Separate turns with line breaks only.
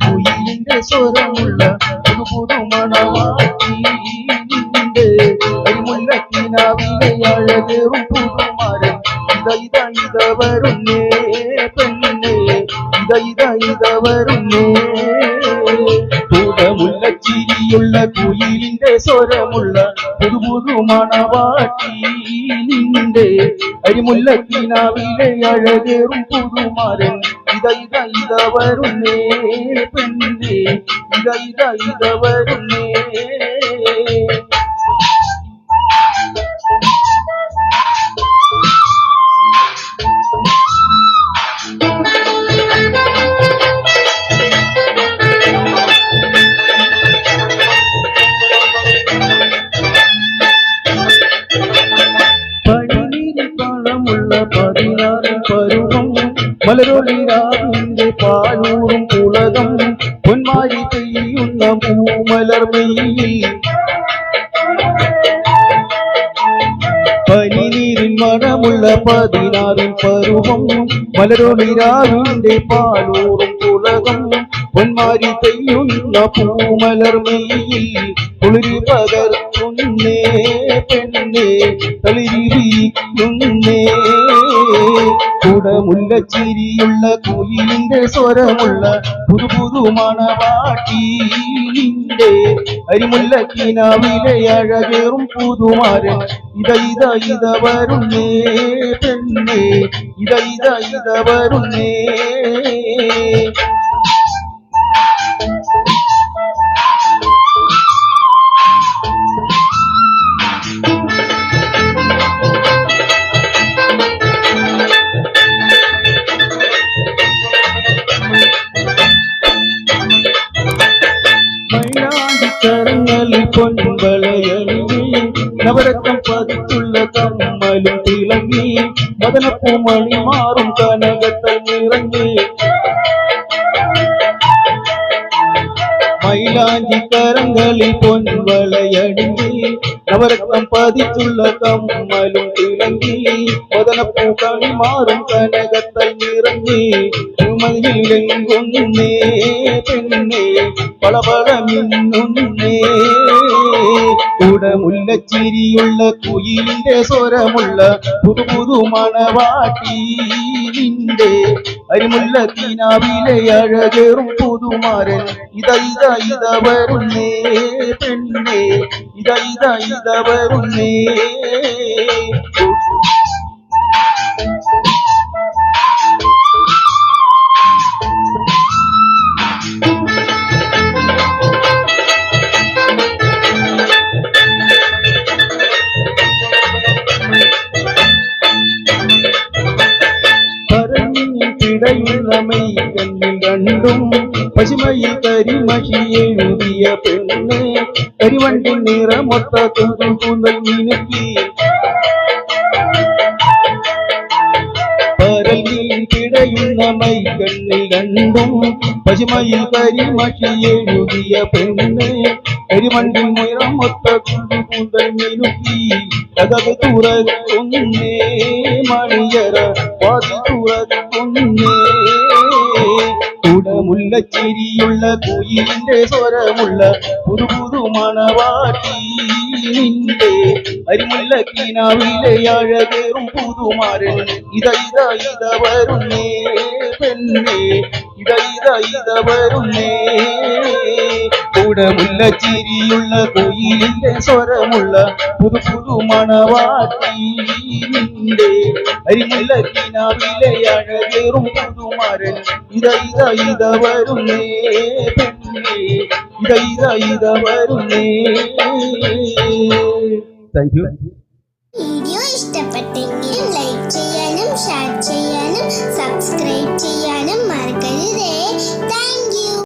കുയിലിന്റെ സ്വരമുള്ള ഒരു നിന്റെ അരിമുല്ലക്കിനാവിലെ അഴകേറും പുതുമാരൻ ഇത ഇത ഇത വരുന്നേ പെണ്ണേ. ഇത ഇത ഇത ചിരിയുള്ള കുയിലിന്റെ സ്വരമുള്ള പുതു പുതു മണവാട്ടി നിന്റെ അരിമുല്ലക്കിനാവിലെ അഴകേറും പുതുമാരൻ. ഇത ഇത ഇത വരുന്നേ പെണ്ണേ. വരുന്നേ. പണമുള്ള പതിനാറ് പരുവം മലരൊളിരാവിന്റെ പാലൂറും പുളകം. പൊന്മാരി പെയ്യുന്ന പൂമലർമയിൽ പനിനീരിൻ മണമുള്ള പതിനാറിൻ പരുവം. മലരൊളിരാവിന്റെ പാലൂറും പുളകം. പൊന്മാരി പെയ്യുന്ന പൂമലർമയിൽ പെണ്ണേ തളിരിക്കുന്നേ കുടമുള്ള ചിരിയുള്ള കുയിലിന്റെ സ്വരമുള്ള പുതു പുതു മണവാട്ടി നിന്റെ അരിമുല്ലക്കിനാവിലെ അഴകേറും പുതുമാരൻ. ഇത ഇത വരുന്നേ പെണ്ണേ. ഇത ഇത ഇത വരുന്നേ. கரங்களில் பொன்பலை அழுவி நவரத்தம் பதித்துள்ள கம்மலும் திலங்கி மதனப்பூ மணி மாறும் கனகத்தை நிறங்கி மயிலாஞ்சி கரங்களில் பொன்வளை அடிஞ்சி நவரத்தம் பதித்துள்ள கம்மலும் திலங்கி மதனப்பூ கனி மாறும் கனகத்தை நிறங்கி മതിലെങ്കുന്നേ പെണ്ണേ പളപള മിന്നുന്നേ കുടമുല്ലച്ചിരിയുള്ള കുയിലിന്റെ സ്വരമുള്ള പുതു പുതു മണവാട്ടി നിന്റെ. അരിമുല്ല കിനാവിലെ അഴകേറും പുതുമാരൻ. ഇത ഇത വരുന്നേ പെണ്ണേ ഇത ഇത ഇത വരുന്നേ. பழமை கண்ணில் கண்டும் பசுமையில் கரிமகி எழுதிய பெண்ணு கரிவண்டின் நிற மொத்த குந்தும் கூந்தல் மினுக்கி. பரலில் கிடையுள்ளமை கண்ணில் கண்டும் பசுமையில் கரிமகி எழுதிய பெண்ணு കരിമണ്ടിൽ നിറമൊത്ത തുമ്പും കൂന്തൽ മിനുക്കി കഥക് തുറക്കുന്നേ മണിയറ വാതി തുറക്കുന്നേ കുടമുല്ല ചിരിയുള്ള കുയിലിന്റെ സ്വരമുള്ള പുതു പുതു മണവാട്ടി നിന്റെ അരിമുല്ല കിനാവിലെ അഴകേറും പുതുമാരൻ ഇത ഇത ഇത വരുന്നേ പെണ്ണേ ഇത ഇത ഇത വരുന്നേ കുടമുല്ല ചിരിയുള്ള കുയിലിന്റെ സ്വരമുള്ള പുതു പുതു മണവാട്ടി നിന്റെ അരിമുല്ല കിനാവിലെ അഴകേറും പുതുമാരൻ ഇത ഇത ഇത വരുന്നേ പെണ്ണേ ഇത ഇത ഇത വരുന്നേ താങ്ക് യു